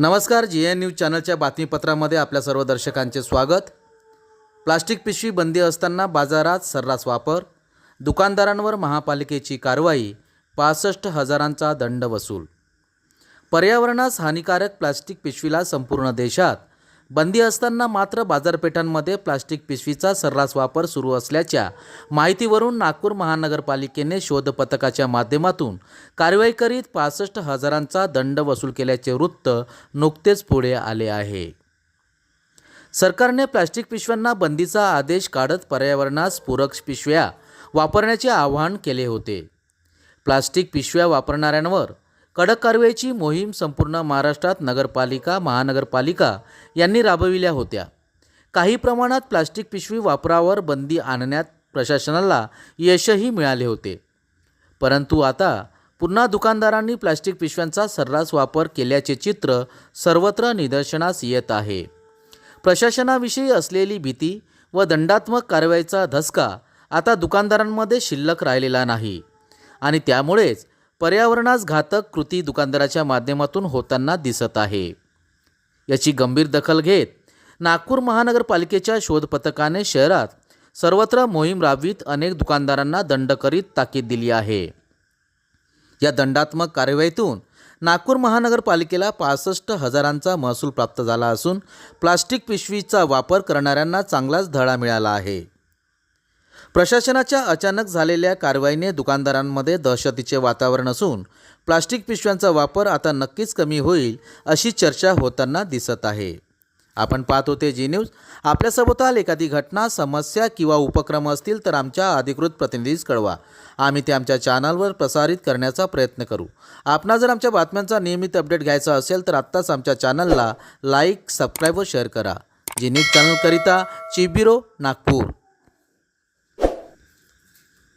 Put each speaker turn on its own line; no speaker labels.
नमस्कार G N news चॅनलच्या बातमीपत्रामध्ये आपल्या सर्व दर्शकांचे स्वागत. प्लास्टिक पिशवी बंदी असताना बाजारात सर्रास वापर. दुकानदारांवर महापालिकेची कारवाई पासष्ट हजारांचा दंड वसूल. पर्यावरणास हानिकारक प्लास्टिक पिशवीला संपूर्ण देशात बंदी असताना मात्र बाजारपेठांमध्ये प्लास्टिक पिशवीचा सर्रास वापर सुरू असल्याच्या माहितीवरून नागपूर महानगरपालिकेने शोध पथकाच्या माध्यमातून कारवाई करीत पासष्ट हजारांचा दंड वसूल केल्याचे वृत्त नुकतेच पुढे आले आहे. सरकारने प्लास्टिक पिशव्यांना बंदीचा आदेश काढत पर्यावरणास पूरक पिशव्या वापरण्याचे आवाहन केले होते. प्लास्टिक पिशव्या वापरणाऱ्यांवर कडक कारवाईची मोहीम संपूर्ण महाराष्ट्रात नगरपालिका महानगरपालिका यांनी राबविल्या होत्या. काही प्रमाणात प्लास्टिक पिशवी वापरावर बंदी आणण्यात प्रशासनाला यशही मिळाले होते. परंतु आता पुन्हा दुकानदारांनी प्लास्टिक पिशव्यांचा सर्रास वापर केल्याचे चित्र सर्वत्र निदर्शनास येत आहे. प्रशासनाविषयी असलेली भीती व दंडात्मक कारवाईचा धसका आता दुकानदारांमध्ये शिल्लक राहिलेला नाही आणि त्यामुळेच पर्यावरणास घातक कृती दुकानदाराच्या माध्यमातून होताना दिसत आहे. याची गंभीर दखल घेत नागपूर महानगरपालिकेच्या शोध पथकाने शहरात सर्वत्र मोहीम राबवीत अनेक दुकानदारांना दंड करीत ताकीद दिली आहे. या दंडात्मक कारवाईतून नागपूर महानगरपालिकेला पासष्ट हजारांचा महसूल प्राप्त झाला असून प्लास्टिक पिशवीचा वापर करणाऱ्यांना चांगलाच धडा मिळाला आहे. प्रशासनाच्या अचानक झालेल्या कारवाईने दुकानदारांमध्ये दहशतीचे वातावरण असून प्लास्टिक पिशव्यांचा वापर आता नक्कीच कमी होईल अशी चर्चा होताना दिसत आहे. आपण पाहत होते जी न्यूज आपल्यासोबताल एखादी घटना समस्या किंवा उपक्रम असतील तर आमच्या अधिकृत प्रतिनिधीस कळवा. आम्ही ते आमच्या चॅनलवर प्रसारित करण्याचा प्रयत्न करू. आपणा जर आमच्या बातम्यांचा नियमित अपडेट घ्यायचा असेल तर आत्ताच आमच्या चॅनलला लाईक सबस्क्राईब व शेअर करा. जी न्यूज चॅनलकरिता चिबिरो नागपूर.